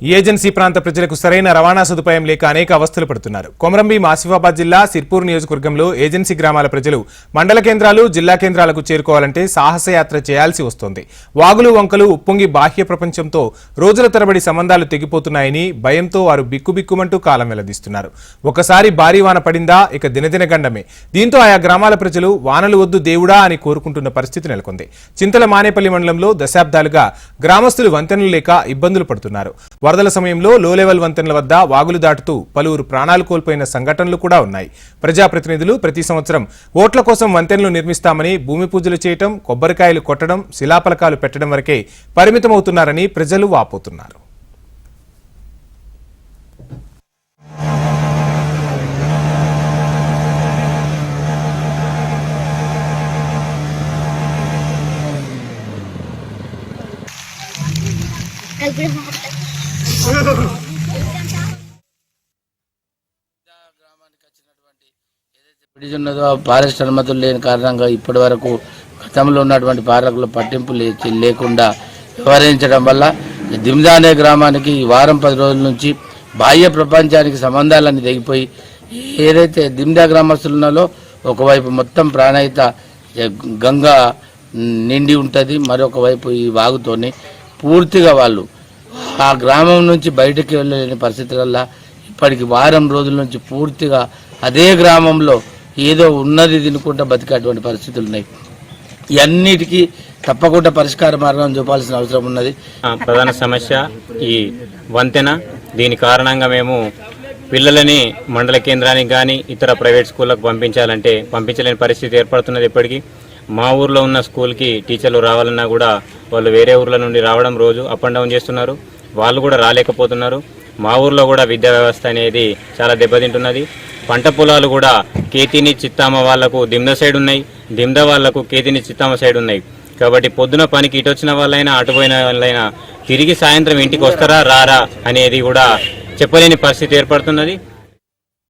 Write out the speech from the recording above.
Agency ప్రాంత ప్రజలకు సరైన రవాణా సదుపాయం లేక అనేక అవస్థలు పడుతున్నారు. కొమరంభీం ఆసిఫాబాద్ జిల్లా సిర్పూర్ నియోజకవర్గంలో ఏజెన్సీ గ్రామాల ప్రజలు మండల కేంద్రాలు జిల్లా కేంద్రాలకు చేరుకోవాలంటే సాహసయాత్ర చేయాల్సి వస్తోంది. వాగులు వంకలు ఉప్పొంగి బాహ్య ప్రపంచంతో రోజుల తరబడి సంబంధాలు తెగిపోతున్నాయని భయంతో వారు బిక్కుబిక్కుమంటూ కాలం వెల్లదీస్తున్నారు ఒకసారి భారీ వాన పడిందా ఇక దినదిన గండమే. దీంతో ఆయా గ్రామాల ప్రజలు వానలు వద్దు దేవుడా అని కోరుకుంటున్న పరిస్థితి నెలకొంది. చింతల మానేపల్లి మండలంలో దశాబ్దాలుగా గ్రామస్తులు వంతెనలు లేక ఇబ్బందులు పడుతున్నారు. వరదల సమయంలో లో లెవెల్ వంతెనల వద్ద వాగులు దాటుతూ పలువురు ప్రాణాలు కోల్పోయిన సంఘటనలు కూడా ఉన్నాయి. ప్రజాప్రతినిధులు ప్రతి సంవత్సరం ఓట్ల కోసం వంతెనలు నిర్మిస్తామని భూమి పూజలు చేయటం కొబ్బరికాయలు కొట్టడం శిలాఫలకాలు పెట్టడం వరకే పరిమితమవుతున్నారని ప్రజలు వాపోతున్నారు. బ్రిడ్జ్ ఉన్నదో ఫారెస్ట్ అనుమతులు లేని కారణంగా ఇప్పటి వరకు గతంలో ఉన్నటువంటి పాలకుల పట్టింపు లేకుండా వ్యవహరించడం వల్ల దిమ్దా అనే గ్రామానికి ఈ వారం పది రోజుల నుంచి బాహ్య ప్రపంచానికి సంబంధాలన్నీ తెగిపోయి ఏదైతే దిమ్దా గ్రామస్తులు ఉన్నాలో ఒకవైపు మొత్తం ప్రాణహిత గంగా నిండి ఉంటుంది మరొక వైపు ఈ వాగుతోని పూర్తిగా వాళ్ళు ఆ గ్రామం నుంచి బయటకు వెళ్ళలేని పరిస్థితులల్లా ఇప్పటికి వారం రోజుల నుంచి పూర్తిగా అదే గ్రామంలో ఏదో ఉన్నది తినుకుంటా బతికేటువంటి పరిస్థితులు ఉన్నాయి. ఇవన్నిటికీ తప్పకుండా పరిష్కార మార్గం చూపాల్సిన అవసరం ఉన్నది. ప్రధాన సమస్య ఈ వంతెన. దీని కారణంగా మేము పిల్లలని మండల కేంద్రానికి కానీ ఇతర ప్రైవేట్ స్కూళ్ళకు పంపించాలంటే పంపించలేని పరిస్థితి ఏర్పడుతున్నది ఇప్పటికీ. మా ఊర్లో ఉన్న స్కూల్కి టీచర్లు రావాలన్నా కూడా వాళ్ళు వేరే ఊర్ల నుండి రావడం రోజు అప్ అండ్ డౌన్ చేస్తున్నారు. వాళ్ళు కూడా రాలేకపోతున్నారు. మా ఊర్లో కూడా విద్యా వ్యవస్థ అనేది చాలా దెబ్బతింటున్నది. పంట పొలాలు కూడా కేతిని చిత్తామ వాళ్ళకు దిమ్ద సైడ్ ఉన్నాయి. దిమ్ద వాళ్ళకు కేతిని చిత్తామ సైడ్ ఉన్నాయి. కాబట్టి పొద్దున పనికి ఇటు వచ్చిన వాళ్ళైనా అటు పోయిన వాళ్ళైనా తిరిగి సాయంత్రం ఇంటికి వస్తారా రారా అనేది కూడా చెప్పలేని పరిస్థితి ఏర్పడుతున్నది.